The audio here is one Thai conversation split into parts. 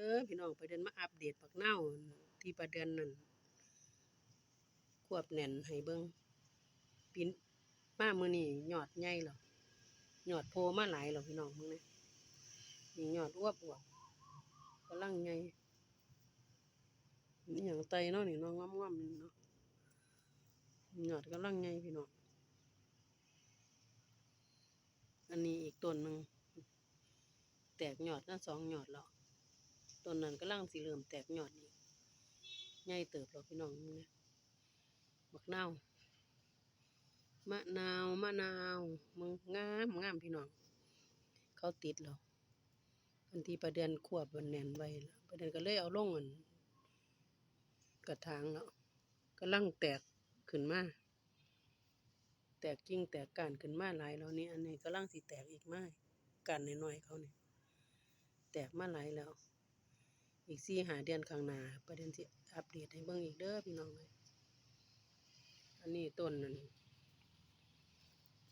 เด้อพี่น้องไปเด็นมาอัปเดตปักเน่าที่ประเด็นนั่นควบแน่นให้เบิ่งปิ้นมามือนี้ยอดใหญ่แล้วยอดโพมาหลายแล้วพี่น้องมึงนี่นี่ยอดอวบอวบกำลังใหญ่นี่หยังไตเนาะนี่น้องงอมๆนี่เนาะยอดกำลังใหญ่พี่น้องอันนี้อีกต้นหนึ่งแตกยอดนั่นสองยอดแล้ว ต้นนั้นกำลังสิเริ่มแตกยอดอีกใหญ่เติบแล้วพี่น้องมึงนะบักนาวมะนาวมะนาวมึงงามงามพี่น้อง เขาติดแล้วอันที่ประเด็นควบมันแนนไว้แล้วประเด็นก็เลยเอาลงอันกระถางแล้วกำลังแตกขึ้นมาแตกกิ่งแตกกานขึ้นมาหลายแล้วนี่อันนี้กำลังสิแตกอีกมาก้านน้อยๆเขาเนี่ยแตกมาหลายแล้ว อีกสี่หาเดือนข้างหน้าประเด็นสิอัปเดตให้เบิ่งอีกเด้อพี่น้องเลยอันนี้ต้นนั่น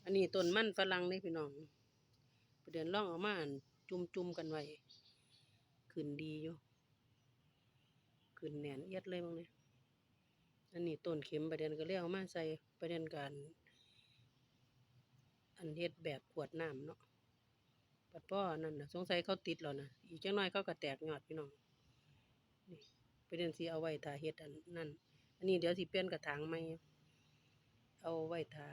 อันนี้ต้นมันฝรั่งนี่พี่น้องประเด็นล่องเอามาอั่นจุ่มๆกันไว้ขึ้นดีอยู่ขึ้นแหนนเอียดเลยบ้างเนี่ยอันนี้ต้นเข็มประเด็นก็เรียกเอามาใส่ประเด็นการ อันเฮ็ดแบบขวดน้ำเนาะปัดพ่อนั่นนะสงสัยเขาติดแล้วนะอีกจังน้อยเขาก็แตกยอดพี่น้อง นี่ประเด็นสิเอาไว้ถ้าเฮ็ดอันนั่นอันนี้เดี๋ยวสิเปลี่ยนกระถางใหม่เอาไว้ทา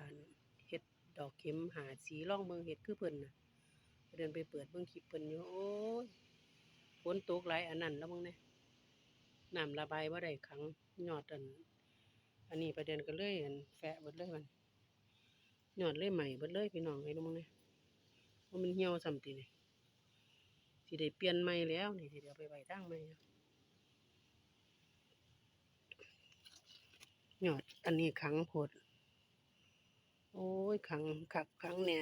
เฮ็ดดอกเข็มหาสีร่องเบิ่งเฮ็ดคือเพิ่นน่ะเดินไปเปิดเบิ่งคลิปเพิ่นอยู่โอ้ยฝนตกหลายอันนั้นแล้วมึงเนี่ยน้ำระบายบ่าได้ขังยอดอันอันนี้ประเด็นก็เลยอันแฟะเบิดเลยมันยอดเลยใหม่เบิดเลยพี่น้องไอ้ลูกมึงเนี่ยว่ามันเหี่ยวซ้ำตินี่สิได้เปลี่ยนใหม่แล้วนี่สิเดี๋ยวไปไว้ทางใหม่ อะยอดอันนี้ขังโพดโอ้ยขังขักขังแหน่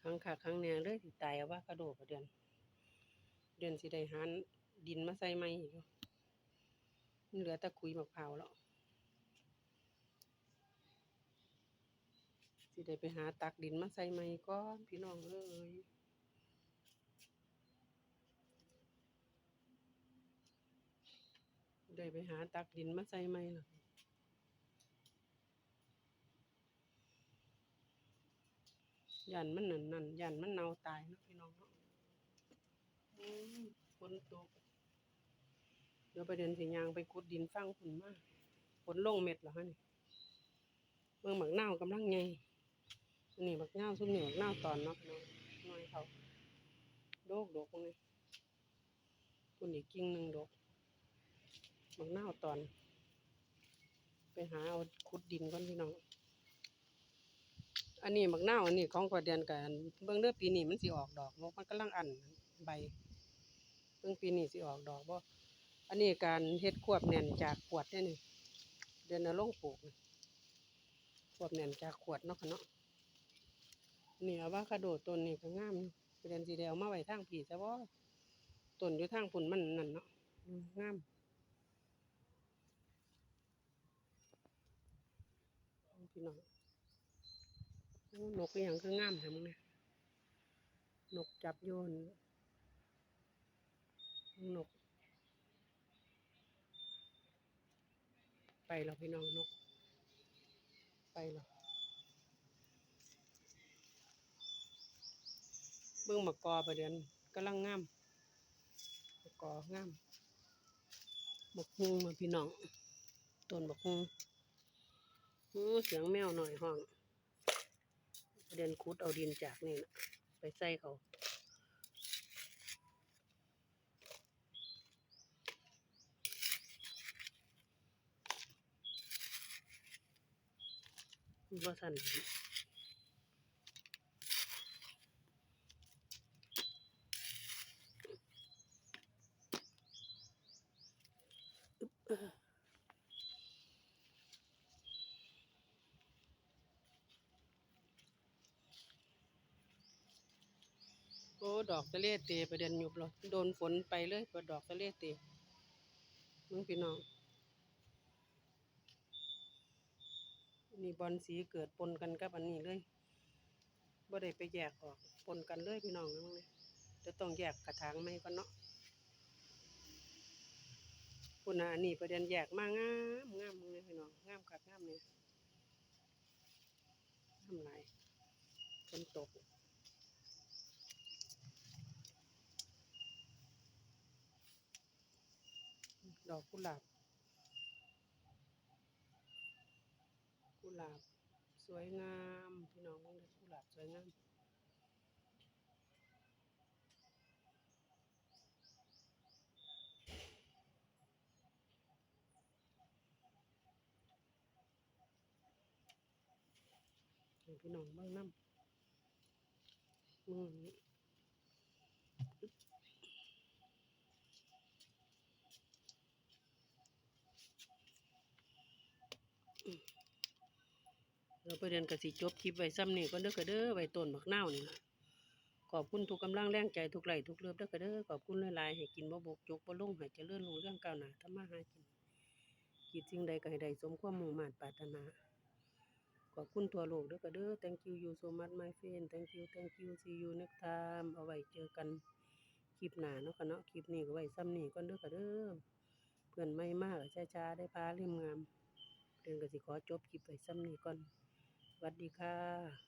ขังขักขังแหน่เลยสิตายเอาว่ากระโดดกระเดือน เดือนสิได้หันดินมาใส่ไม้อีกอยู่มันเหลือแต่คุยมะพร้าวแล้วสิได้ไปหาตักดินมาใส่ไม้ก่อนพี่น้องเอ้ย ได้ไปหาตักดินมาใส่ไหมล่ะยันมันนั่นนั่นยันมันเน่าตายนะพี่น้องเนาะฝนตกเดี๋ยวไปเดินสิยางไปขุดดินฟังฝุ่นมากฝนลงเม็ดเหรอฮะนี่เมืองหมักเน่ากำลังไงอันนี้หมักเน่าซุ่มนี่หมักเน่าตอนเนาะน้องน้อยเขาโดกโดกตรงนี้คนอีกกิ่งหนึ่งโดก บักนาวตอน ไปหาเอาขุดดินก่อนพี่น้อง อันนี้บักนาวอันนี้ของกว่าเดือนกันเบิ่งเด้อปีนี้มันสิออกดอกนกมันกำลังอันใบเบิ่งปีนี้สิออกดอกบ่อันนี้การเฮ็ดควบแน่นจากขวดเนี่ยนี่เดือนนลงปลูกควบแน่นจากขวดเนาะค่ะเนาะนี่อะว่าคาโดต้นนี้ก็งามเดือนสิได้เอามาไว้ทางผีซะบ่ต้นอยู่ทางพุ่นมันนั่นเนาะงาม พี่น้องนกอย่างคืองามแถมงเนี่ยนกจับโยนนก ไปแล้วพี่น้องนก ไปแล้วเบิ่งมะกอประเดี๋ยวกำลังงามมะกองามบักฮุงมาพี่น้องต้นบักฮุง เสียงแมวหน่อยห้องเดินคุดเอาดินจากนี่นะไปใส่เขาบ่สัน โอ้ดอกทะเลเตไปเดินหยุบเลยโดนฝนไปเลยเปิดดอกทะเลเตมึงพี่น้อง นี่บอลสีเกิดปนกันกับอันนี้เลยบ่ได้ไปแยกออกปนกันเลยพี่น้องนะมึงเนี่ยจะต้องแยกกระถางไหมก่อนเนาะคุณน่ะอันนี้ประเด็นแยกมากงามงามเลยพี่น้องงามคักงามเลยงามหลฝนตก ดอกกุหลาบ กุหลาบสวยงามพี่น้องเบิ่งด้อกุหลาบสวยงามพี่น้องเบิ่งน้ำมือนี้ เราไปเรียนกสิจบคลิปไว้ซ้ำนี่ก็เด้อก็เด้อไว้ต้นบักเน่านี่ล่ะขอบคุณทุกกำลังแรงใจทุกไหลทุกเลือบเด้อก็เด้อขอบคุณหลายๆให้กินบ่บกจกบ่ลุ่งให้เจริญรุ่งเรื่องก้าวหน้าทำมาหากินคิดสิ่งใดก็ให้ได้สมความมุ่งมั่นปรารถนาขอบคุณทั่วโลกเด้อก็เด้อ thank you you so much my friend thank you thank you see you next time เอาไว้เจอกันคลิปหน้าเนาะค่ะเนาะคลิปนี้ก็ไว้ซ้ำนี้ก่อนเด้อก็เด้อเพื่อนไม่มากช้าๆได้พาเล่มงามเดือนก็สิขอจบคลิปไว้ซ้ำนี้ก่อน วัสดีค่ะ